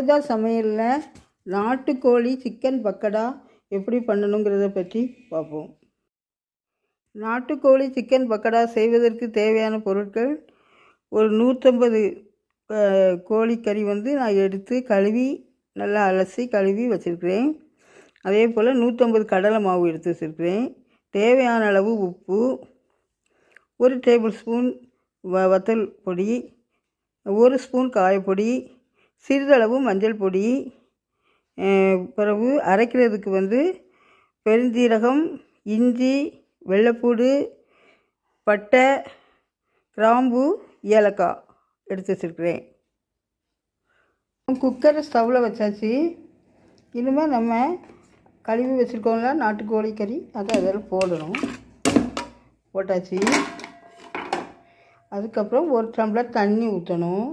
சரோஜா சமையலில் நாட்டுக்கோழி சிக்கன் பக்கடா எப்படி பண்ணணுங்கிறத பற்றி பார்ப்போம். நாட்டுக்கோழி சிக்கன் பக்கடா செய்வதற்கு தேவையான பொருட்கள் ஒரு நூற்றம்பது கோழிக்கறி வந்து நான் எடுத்து கழுவி நல்லா அலசி கழுவி வச்சுருக்கிறேன். அதே போல் நூற்றம்பது கடலை மாவு எடுத்து வச்சுருக்கிறேன். தேவையான அளவு உப்பு ஒரு டேபிள் ஸ்பூன் வ வத்தல் பொடி ஒரு ஸ்பூன் காயப்பொடி சிறிதளவு மஞ்சள் பொடி பிறகு அரைக்கிறதுக்கு வந்து பெருஞ்சீரகம் இஞ்சி வெள்ளைப்பூடு பட்டை கிராம்பு ஏலக்காய் எடுத்து வச்சுருக்கிறேன். குக்கரை ஸ்டவ்வில் வச்சாச்சு. இனிமேல் நம்ம கழுவி வச்சுருக்கோம்ல நாட்டுக்கோழி கறி அதை அதில் போடணும். போட்டாச்சு. அதுக்கப்புறம் ஒரு டம்ளர் தண்ணி ஊற்றணும்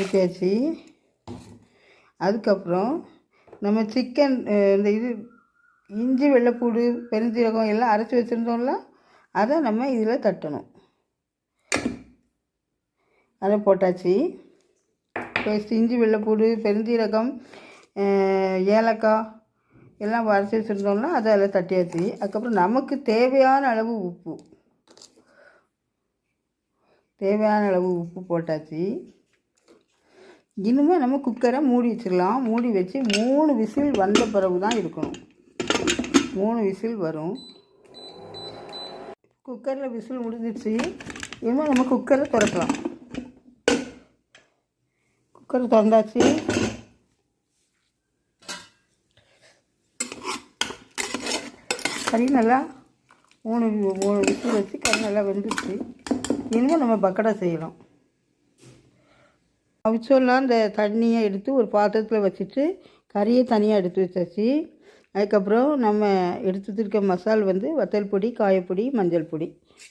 ஊற்றியாச்சு அதுக்கப்புறம் நம்ம சிக்கன் இந்த இது இஞ்சி வெள்ளைப்பூடு பெருஞ்சீரகம் எல்லாம் அரைச்சி வச்சுருந்தோம்ல அதை நம்ம இதில் தட்டணும். அதை போட்டாச்சு. பேஸ்ட் இஞ்சி வெள்ளைப்பூடு பெருஞ்சீரகம் ஏலக்காய் எல்லாம் அரைச்சி வச்சுருந்தோம்னா அதை அதில் தட்டியாச்சு. அதுக்கப்புறம் நமக்கு தேவையான அளவு உப்பு. தேவையான அளவு உப்பு போட்டாச்சு. இனிமேல் நம்ம குக்கரை மூடி வச்சிடலாம் மூடி வச்சு மூணு விசில் வந்த பிறகு தான் இருக்கணும். மூணு விசில் வரும். குக்கரில் விசில் முடிஞ்சிடுச்சு இனிமேல் நம்ம குக்கரை திறக்கலாம். குக்கர் திறந்தாச்சு. கறி நல்லா மூணு மூணு விசில் வச்சு கறி நல்லா வெந்துச்சு இனிமேல் நம்ம பக்கடா செய்யலாம். அவிச்சோல்லாம் அந்த தண்ணியை எடுத்து ஒரு பாத்திரத்தில் வச்சுட்டு கறியை தனியாக எடுத்து வச்சாச்சு. அதுக்கப்புறம் நம்ம எடுத்து வச்சுருக்க மசால் வந்து வத்தல் பொடி காயப்பொடி மஞ்சள் பொடி.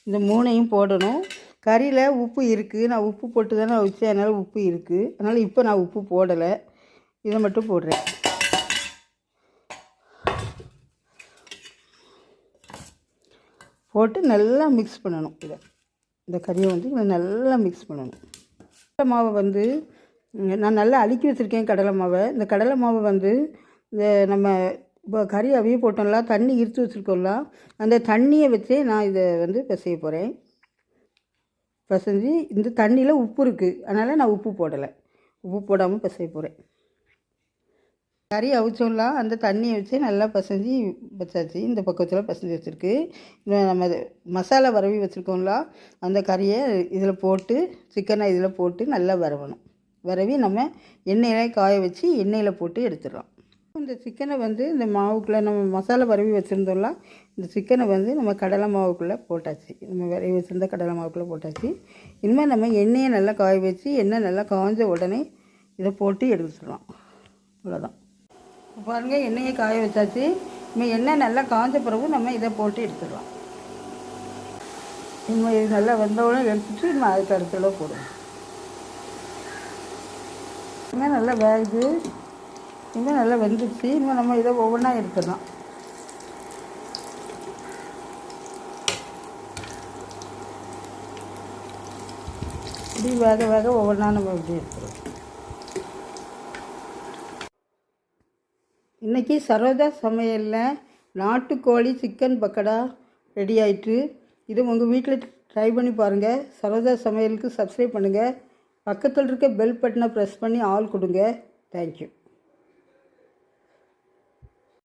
இந்த மூணையும் போடணும். கறியில் உப்பு இருக்குது நான் உப்பு போட்டு தானே வச்சேன் அதனால் உப்பு இருக்குது அதனால் இப்போ நான் உப்பு போடலை. இதை மட்டும் போடுறேன். போட்டு நல்லா மிக்ஸ் பண்ணணும் இதை. இந்த கறியை வந்து நல்லா மிக்ஸ் பண்ணணும். கடலை மாவை வந்து நான் நல்லா அழுக்கி வச்சுருக்கேன் கடலை மாவை. இந்த கடலை மாவை வந்து இந்த நம்ம இப்போ கறி அவிய போட்டோம்ல தண்ணி இருத்து வச்சுருக்கோம்ல அந்த தண்ணியை வச்சே நான் இதை வந்து பிசைய போகிறேன் பிசைஞ்சு இந்த தண்ணியில் உப்பு இருக்குது அதனால் நான் உப்பு போடலை. உப்பு போடாமல் பிசைய போகிறேன் கறி அவிச்சோம்லாம் அந்த தண்ணியை வச்சு நல்லா பசஞ்சு வச்சாச்சு. இந்த பக்கத்தில் பசஞ்சு வச்சுருக்கு. நம்ம மசாலா வரவி வச்சுருக்கோம்ல அந்த கறியை இதில் போட்டு சிக்கனை இதில் போட்டு நல்லா வரவணும். வரவி நம்ம எண்ணெயில் காய வச்சு எண்ணெயில் போட்டு எடுத்துடலாம் இந்த சிக்கனை வந்து இந்த மாவுக்குள்ளே நம்ம மசாலா வரவி வச்சுருந்தோம்ல இந்த சிக்கனை வந்து நம்ம கடலை மாவுக்குள்ளே போட்டாச்சு. நம்ம வரவி வச்சுருந்த கடலை மாவுக்குள்ளே போட்டாச்சு. இனிமேல் நம்ம எண்ணெயை நல்லா காய வச்சு எண்ணெய் நல்லா காய்ஞ்ச உடனே இதை போட்டு எடுத்துடலாம். அவ்வளோதான் பாருங்கள் எண்ணெயை காய வச்சாச்சு. நம்ம எண்ணெய் நல்லா காஞ்ச பிறகு நம்ம இதை போட்டு எடுத்துடலாம். இனிமேல் இது நல்லா வெந்தவுடனே எடுத்துட்டு நம்ம அதுக்கு அடுத்தளவு போடுவோம். இனிமேல் நல்லா வேகுது. இனிமேல் நல்லா வெந்துச்சு இனிமேல் நம்ம இதை ஒவ்வொன்றா எடுத்துடலாம். இப்படி வேக வேக ஒவ்வொன்றா நம்ம இப்படி எடுத்துருவோம் இன்றைக்கி சரோஜா சமையலில் நாட்டுக்கோழி சிக்கன் பக்கடா ரெடி ஆயிட்டு இது உங்கள் வீட்டில் ட்ரை பண்ணி பாருங்கள் சரோஜா சமையலுக்கு சப்ஸ்கிரைப் பண்ணுங்கள் பக்கத்தில் இருக்க பெல் பட்டனை ப்ரெஸ் பண்ணி ஆள் கொடுங்க. தேங்க்யூ